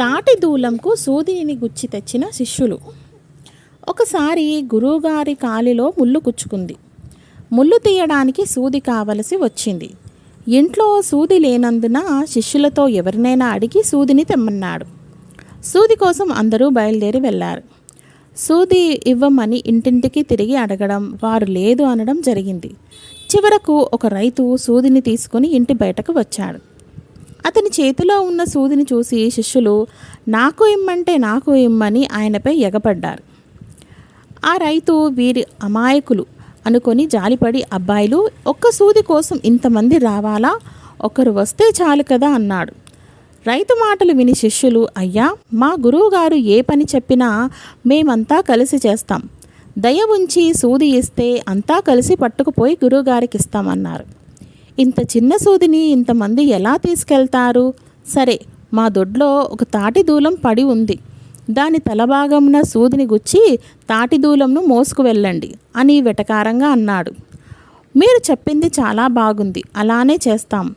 తాటి దూలంకు సూదిని గుచ్చి తెచ్చిన శిష్యులు. ఒకసారి గురువుగారి కాలిలో ముళ్ళు గుచ్చుకుంది. ముళ్ళు తీయడానికి సూది కావలసి వచ్చింది. ఇంట్లో సూది లేనందున శిష్యులతో ఎవరినైనా అడిగి సూదిని తెమ్మన్నాడు. సూది కోసం అందరూ బయలుదేరి వెళ్ళారు. సూది ఇవ్వమని ఇంటింటికి తిరిగి అడగడం వారు లేదు అనడం జరిగింది. చివరకు ఒక రైతు సూదిని తీసుకొని ఇంటి బయటకు వచ్చాడు. అతని చేతిలో ఉన్న సూదిని చూసి శిష్యులు నాకు ఇమ్మంటే నాకు ఇమ్మని ఆయనపై ఎగపడ్డారు. ఆ రైతు వీరి అమాయకులు అనుకొని జాలిపడి అబ్బాయిలు ఒక్క సూది కోసం ఇంతమంది రావాలా? ఒకరు వస్తే చాలు కదా అన్నాడు. రైతు మాటలు విని శిష్యులు అయ్యా మా గురువుగారు ఏ పని చెప్పినా మేమంతా కలిసి చేస్తాం. దయ ఉంచి సూది ఇస్తే అంతా కలిసి పట్టుకుపోయి గురువుగారికి ఇస్తామన్నారు. ఇంత చిన్న సూదిని ఇంతమంది ఎలా తీసుకెళ్తారు? సరే మా దొడ్లో ఒక తాటి దూలం పడి ఉంది. దాని తలభాగమున సూదిని గుచ్చి తాటి దూలంను మోసుకు వెళ్ళండి అని వెటకారంగా అన్నాడు. మీరు చెప్పింది చాలా బాగుంది అలానే చేస్తాం.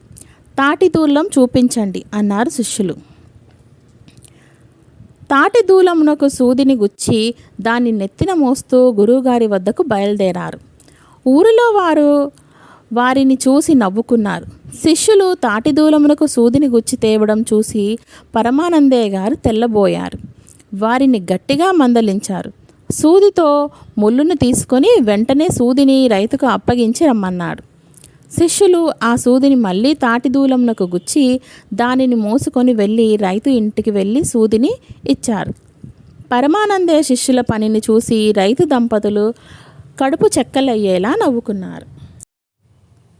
తాటి దూలం చూపించండి అన్నారు శిష్యులు. తాటి దూలమునకు సూదిని గుచ్చి దాన్ని నెత్తిన మోస్తూ గురువుగారి వద్దకు బయలుదేరారు. ఊరిలో వారు వారిని చూసి నవ్వుకున్నారు. శిష్యులు తాటిదూలమునకు సూదిని గుచ్చి తేవడం చూసి పరమానందయ్య గారు తెల్లబోయారు. వారిని గట్టిగా మందలించారు. సూదితో ముళ్ళును తీసుకొని వెంటనే సూదిని రైతుకు అప్పగించి రమ్మన్నాడు. శిష్యులు ఆ సూదిని మళ్ళీ తాటిదూలంనకు గుచ్చి దానిని మోసుకొని వెళ్ళి రైతు ఇంటికి వెళ్ళి సూదిని ఇచ్చారు. పరమానందే శిష్యుల పనిని చూసి రైతు దంపతులు కడుపు చెక్కలయ్యేలా నవ్వుకున్నారు.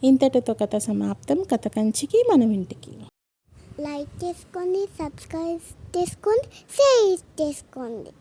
ఇంతటితో కథ సమాప్తం. కథ కంచికి మనం ఇంటికి లైక్ చేసుకోండి సబ్స్క్రైబ్ చేసుకోండి షేర్ చేసుకోండి.